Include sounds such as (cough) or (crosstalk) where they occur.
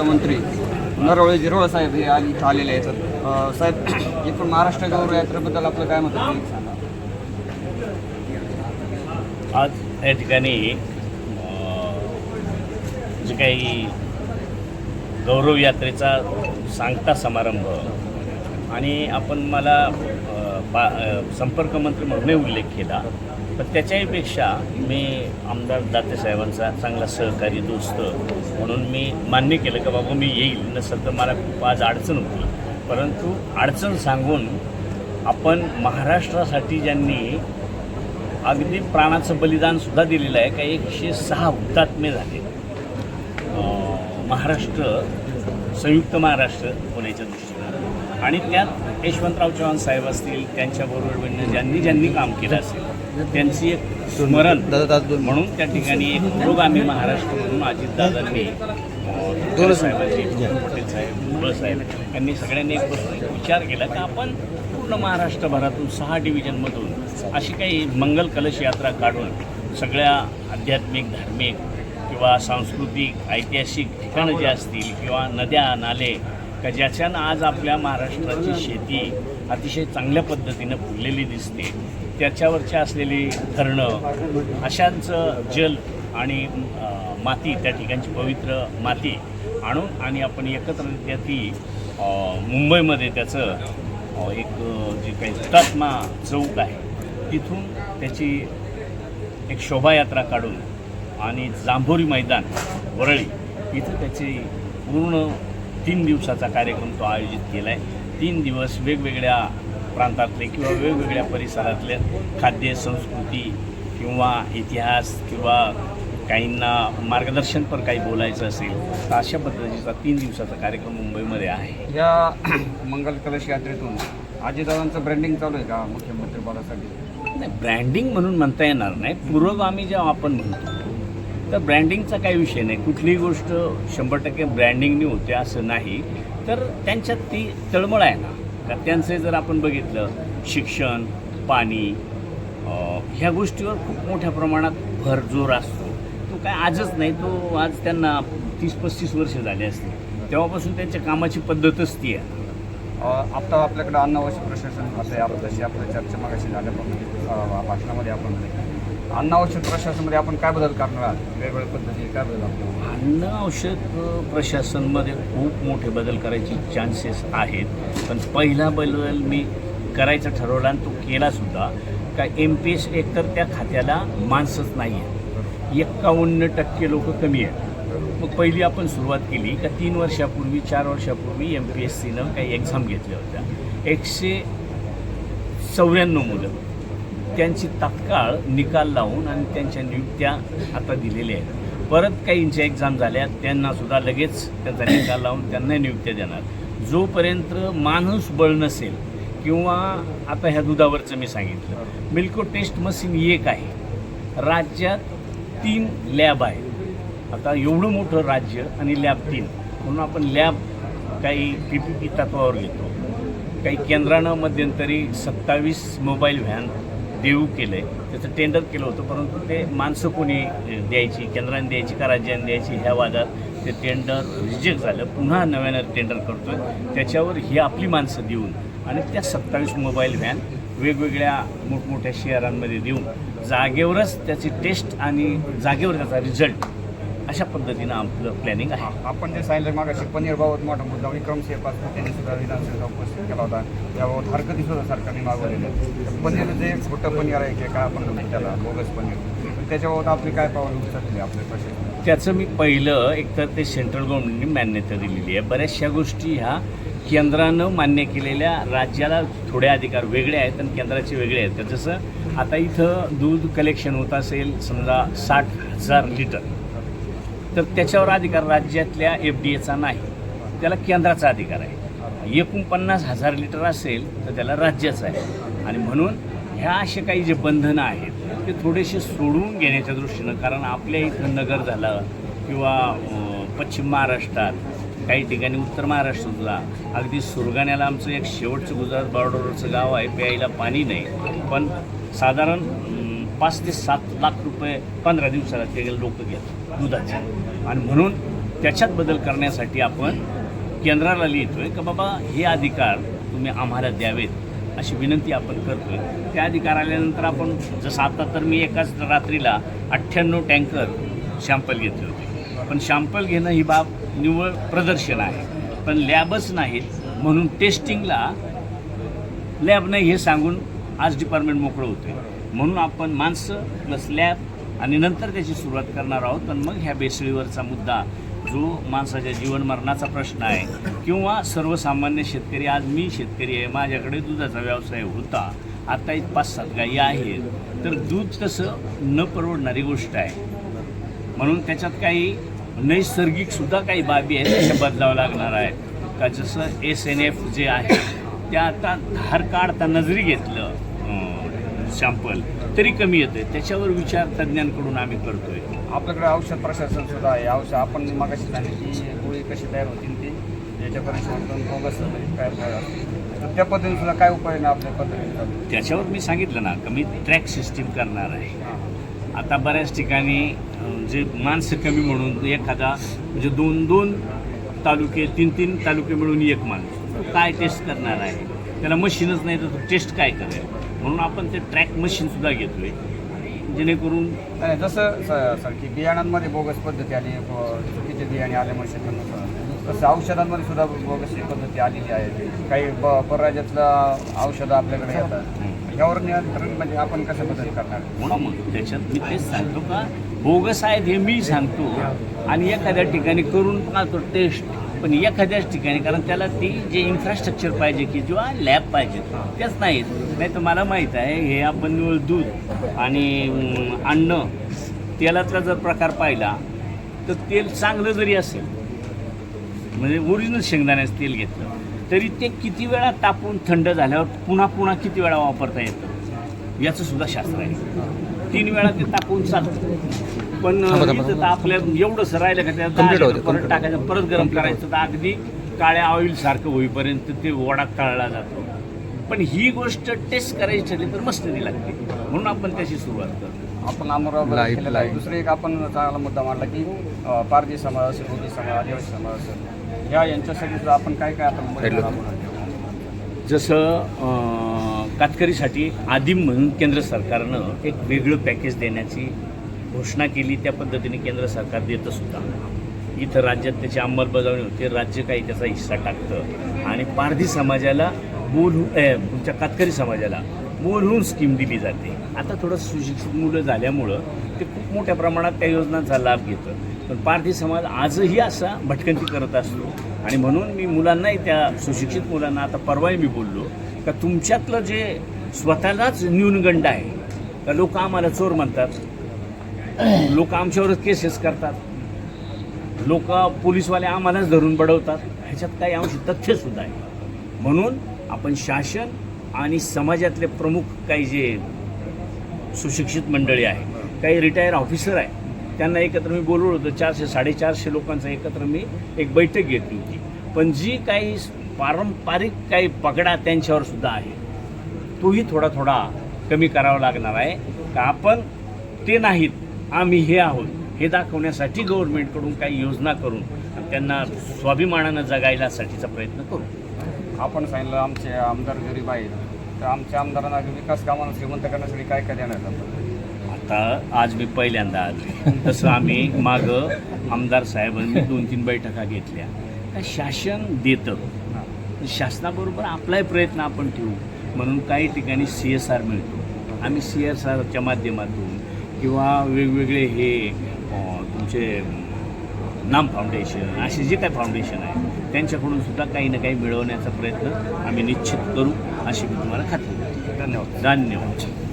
अर्थमंत्री नरवळे जिरवळ साहेब हे आज इथं आलेले आहेत. साहेब एकूण महाराष्ट्र गौरव यात्रेबद्दल आपलं काय मत सांगा. आज या ठिकाणी जे काही गौरव यात्रेचा सांगता समारंभ आणि आपण मला बा संपर्कमंत्री म्हणूनही उल्लेख केला. पण त्याच्याहीपेक्षा मी आमदार दातेसाहेबांचा चांगला सहकारी दोस्त म्हणून मी मान्य केलं की बाबा मी येईल नसेल तर मला खूप आज अडचण होती. परंतु अडचण सांगून आपण महाराष्ट्रासाठी ज्यांनी अगदी प्राणाचं बलिदानसुद्धा दिलेलं आहे का एकशे सहा हुतात्मे झाले. महाराष्ट्र संयुक्त महाराष्ट्र होण्याच्या दृष्टीने. आणि त्यात यशवंतराव चव्हाण साहेब असतील त्यांच्याबरोबर ज्यांनी ज्यांनी काम केलं असेल त्यांची एक स्मरण म्हणून त्या ठिकाणी एक पुरोगामी महाराष्ट्र म्हणून अजितदादांनी दोन साहेबांची पटेल साहेब साहेब यांनी सगळ्यांनी एक विचार केला की आपण पूर्ण महाराष्ट्रभरातून सहा डिव्हिजनमधून अशी काही मंगल कलश यात्रा काढून सगळ्या आध्यात्मिक धार्मिक किंवा सांस्कृतिक ऐतिहासिक ठिकाणं जी असतील किंवा नद्या नाले का ज्याच्यानं आज आपल्या महाराष्ट्राची शेती अतिशय चांगल्या पद्धतीनं फुललेली दिसते त्याच्यावरची असलेली धरणं अशांचं जल आणि माती त्या ठिकाणची पवित्र माती आणून आणि आपण एकत्ररित्या ती मुंबईमध्ये त्याचं एक जी जे काही हुतात्मा चौक आहे तिथून त्याची एक शोभायात्रा काढून आणि जांभोरी मैदान वरळी इथं त्याची पूर्ण तीन दिवसाचा कार्यक्रम तो आयोजित केला आहे तीन दिवस वेगवेगळ्या प्रांतातले किंवा वेगवेगळ्या परिसरातले खाद्य संस्कृती किंवा इतिहास किंवा काहींना मार्गदर्शन पण काही बोलायचं असेल तर अशा पद्धतीचा तीन दिवसाचा कार्यक्रम मुंबईमध्ये आहे. या (clears throat) मंगल कलश यात्रेतून अजितदादांचं ब्रँडिंग चालू आहे का मुख्यमंत्री पदासाठी नाही ब्रँडिंग म्हणून म्हणता येणार नाही. पुरोगामी जेव्हा आपण म्हणतो तर ब्रँडिंगचा काही विषय नाही. कुठलीही गोष्ट शंभर टक्के ब्रँडिंगनी होते असं नाही. तर त्यांच्यात ती तळमळ आहे ना. का त्यांचं जर आपण बघितलं शिक्षण पाणी ह्या गोष्टीवर खूप मोठ्या प्रमाणात भरजोर असतो. तो काय आजच नाही तो आज त्यांना तीस पस्तीस वर्ष झाले असते तेव्हापासून त्यांच्या कामाची पद्धतच ती आहे. आता आपल्याकडे अन्न प्रशासन आता आहे जशी आपल्या चर्चा मागाशी झाल्याप्रमाणे भाषणामध्ये आपण अन्न औषध प्रशासनामध्ये आपण काय बदल करणार आहात? वेगवेगळ्या पद्धतीने काय बदल आपल्याला अन्न औषध प्रशासनमध्ये खूप मोठे बदल करायचे चान्सेस आहेत. पण पहिला बदल मी करायचा ठरवला आणि तो केलासुद्धा का एम पी एस एकतर त्या खात्याला माणसंच नाही आहे एक्कावन्न टक्के लोक कमी आहेत. मग पहिली आपण सुरुवात केली का तीन वर्षापूर्वी चार वर्षापूर्वी एम पी एस सीनं काही एक्झाम घेतल्या होत्या. एकशे चौऱ्याण्णव मुलं. त्यांची तात्काळ निकाल लावून आणि त्यांच्या नियुक्त्या आता दिलेल्या आहेत. परत काहींच्या एक्झाम झाल्या त्यांनासुद्धा लगेच त्यांचा निकाल लावून त्यांना नियुक्त्या देणार. जोपर्यंत माणूस बळ नसेल किंवा आता ह्या दुधावरचं मी सांगितलं मिल्को टेस्ट मशीन एक आहे. राज्यात तीन लॅब आहेत. आता एवढं मोठं राज्य आणि लॅब तीन म्हणून आपण लॅब काही पी पी पी तत्वावर घेतो. काही केंद्रानं मध्यंतरी सत्तावीस मोबाईल व्हॅन देऊ केलं. आहे त्याचं टेंडर केलं होतं परंतु ते माणसं कोणी द्यायची केंद्राने द्यायची का राज्याने द्यायची ह्या वादात ते टेंडर रिजेक्ट झालं. पुन्हा नव्यानं टेंडर करतो आहे त्याच्यावर ही आपली माणसं देऊन आणि त्या सत्तावीस मोबाईल व्हॅन वेगवेगळ्या मोठमोठ्या शहरांमध्ये देऊन जागेवरच त्याची टेस्ट आणि जागेवर त्याचा रिझल्ट अशा पद्धतीनं आपलं प्लॅनिंग आहे. आपण जे सांगितलं मागाशी पनीरबाबत मोठा मुद्दा विक्रमसिंह पासवान त्यांनी सुद्धा विधानसभेला उपस्थित केला होता. याबाबत हरकती सुद्धा सरकारने मागवलेल्या. पनीर जे खोटं पनीर आहे की काय आपण त्याला बोगस पनीर. त्याच्याबाबत आपली काय पावलं उचलली आपल्या प्रशासन त्याचं मी पहिलं एकतर ते सेंट्रल गव्हर्नमेंटने मान्यता दिलेली आहे. बऱ्याचशा गोष्टी ह्या केंद्रानं मान्य केलेल्या राज्याला थोडे अधिकार वेगळे आहेत आणि केंद्राचे वेगळे आहेत. तर जसं आता इथं दूध कलेक्शन होत असेल समजा साठ हजार लिटर तर त्याच्यावर अधिकार राज्यातल्या एफ डी एचा नाही. त्याला केंद्राचा अधिकार आहे. एकोणपन्नास हजार लिटर असेल तर त्याला राज्याचा आहे. आणि म्हणून ह्या असे काही जे बंधनं आहेत ते थोडेसे सोडून घेण्याच्या दृष्टीनं कारण आपल्या इथं नगर झालं किंवा पश्चिम महाराष्ट्रात काही ठिकाणी उत्तर महाराष्ट्रातला अगदी सुरगाण्याला आमचं एक शेवटचं गुजरात बॉर्डरचं गाव आहे प्यायला पाणी नाही. पण साधारण पाच ते सात लाख रुपये पंधरा दिवसाला ते लोक घेतात दुधाचे. आणि म्हणून त्याच्यात बदल करण्यासाठी आपण केंद्राला लिहितोय का बाबा हे अधिकार तुम्ही आम्हाला द्यावेत अशी विनंती आपण करतोय. त्या अधिकार आल्यानंतर आपण जसं आता तर मी एकाच रात्रीला अठ्ठ्याण्णव टँकर शॅम्पल घेतले होते. पण शॅम्पल घेणं ही बाब निव्वळ प्रदर्शन आहे. पण लॅबच नाहीत म्हणून टेस्टिंगला लॅब नाही हे सांगून आज डिपार्टमेंट मोकळं होते म्हणून आपण माणसं प्लस लॅब आणि नंतर त्याची सुरुवात करणार आहोत. आणि मग ह्या बेसळीवरचा मुद्दा जो माणसाच्या जीवनमरणाचा प्रश्न आहे किंवा सर्वसामान्य शेतकरी आज मी शेतकरी आहे माझ्याकडे दुधाचा व्यवसाय होता आता एक पाच सात गायी आहेत तर दूध कसं न परवडणारी गोष्ट आहे. म्हणून त्याच्यात काही नैसर्गिकसुद्धा काही बाबी आहेत त्याच्या बदलावं लागणार आहेत. का जसं एस एन एफ जे आहे त्या आता धार काढता नजरी घेतलं शॅम्पल तरी कमी येतं त्याच्यावर विचार तज्ज्ञांकडून आम्ही करतोय. आपल्याकडे औषध प्रशासन सुद्धा आहे. औषध आपण मागाशी सांगितली की गोळी कशी तयार होतील ती. याच्या परीक्षेतून बोगस काय तयार असतील. तर त्या पद्धतीने सुद्धा काय उपाय आपल्या पद्धतीने? त्याच्यावर मी सांगितलं ना का मी ट्रॅक सिस्टीम करणार आहे. आता बऱ्याच ठिकाणी जे माणसं कमी म्हणून एखादा म्हणजे दोन दोन तालुके तीन तीन तालुके मिळून एक माणूस. काय टेस्ट करणार आहे? त्याला मशीनच नाही तर तो टेस्ट काय करेल? म्हणून आपण ते ट्रॅक मशीनसुद्धा घेतोय. जेणेकरून नाही जसं स- सर की बियाणांमध्ये बोगस पद्धती आली ब- चुकीचे बियाणे आल्यामुळे शेतकऱ्यांना तसं औषधांमध्ये सुद्धा बोगस ही पद्धती आलेली आहे. काही ब परराज्यातलं औषधं आपल्याकडे येतात. यावर नियंत्रण म्हणजे आपण कशा पद्धती करणार? म्हणून मग त्याच्यात मी तेच सांगतो का बोगस आहेत हे मी सांगतो. आणि एखाद्या ठिकाणी करून पाहतो टेस्ट पण एखाद्याच ठिकाणी कारण त्याला ती जे इन्फ्रास्ट्रक्चर पाहिजे की किंवा लॅब पाहिजे त्याच नाहीत. नाही तर मला माहीत आहे हे आपण दूध आणि अन्न तेलातला जर प्रकार पाहिला तर तेल चांगलं जरी असेल म्हणजे ओरिजिनल शेंगदाण्याचं तेल घेतलं तरी ते किती वेळा तापून थंड झाल्यावर पुन्हा पुन्हा किती वेळा वापरता येतं? याचं सुद्धा शास्त्र आहे. तीन वेळा ते तापून चालतं. पण इथं आपल्या एवढंसं राहिलं का त्यात होतं, परत. टाकायचं परत गरम करायचं तर अगदी काळ्या ऑइल सारखं होईपर्यंत ते वडा तळला जातो. पण ही गोष्ट टेस्ट करायची ठरली तर मस्ती लागते म्हणून आपण त्याची सुरुवात करतो. आपण अमरावती Live, केलेला आहे. दुसरं एक आपण चांगला मुद्दा मांडला की पारधी समाज असेल ओबी समाज आदिवासी समाज. असेल या यांच्यासाठी आपण काय काय आपण? जसं कातकरीसाठी आदिम म्हणून केंद्र सरकारनं एक वेगळं पॅकेज देण्याची घोषणा केली त्या पद्धतीने केंद्र सरकार देतं सुद्धा. इथं राज्यात त्याची अंमलबजावणी होते राज्य काही त्याचा हिस्सा टाकतं. आणि पारधी समाजाला बोलू ए, तुमच्या कातकरी समाजाला बोलवून स्कीम दिली जाते. आता थोडं सुशिक्षित मुलं झाल्यामुळं ते खूप मोठ्या प्रमाणात त्या योजनांचा लाभ घेतं. पण पारधी समाज आजही असा भटकंती करत असतो. आणि म्हणून मी मुलांनाही त्या सुशिक्षित मुलांना आता परवाही मी बोललो का तुमच्यातलं जे स्वतःलाच न्यूनगंड आहे का लोक आम्हाला चोर म्हणतात? लोक आमच्यावरच केसेस करतात. लोक पोलीसवाले आम्हालाच धरून बडवतात. ह्याच्यात काही अंश तथ्यसुद्धा आहे. म्हणून आपण शासन आणि समाजातले प्रमुख काही जे सुशिक्षित मंडळी आहे काही रिटायर ऑफिसर आहे त्यांना एकत्र मी बोलवलं होतं. चारशे साडेचारशे लोकांचं एकत्र मी एक बैठक घेतली होती. पण जी काही पारंपरिक काही पगडा त्यांच्यावर सुद्धा आहे तोही थोडा थोडा कमी करावा लागणार आहे. का आपण ते नाहीत आम्ही हे आहोत. हे दाखवण्यासाठी गव्हर्नमेंटकडून काही योजना करून त्यांना स्वाभिमानानं जगायलासाठीचा प्रयत्न करू. आपण सांगितलं आमचे आमदार गरीब आहेत. तर आमच्या आमदारांना विकास कामांना श्रीमंत करण्यासाठी काय काय देणार आपण? आता आज मी पहिल्यांदा आलो तसं आम्ही मागं आमदार साहेबांनी दोन तीन बैठका घेतल्या. का शासन देतं. शासनाबरोबर आपलाही प्रयत्न आपण ठेवू. म्हणून काही ठिकाणी सी एस आर मिळतो. आम्ही सी एस आरच्या माध्यमातून किंवा वेगवेगळे हे तुमचे नाम फाउंडेशन असे जे काही फाउंडेशन आहे त्यांच्याकडून सुद्धा काही ना काही मिळवण्याचा प्रयत्न आम्ही निश्चित करू अशी मी तुम्हाला खात्री धन्यवाद. धन्यवाद.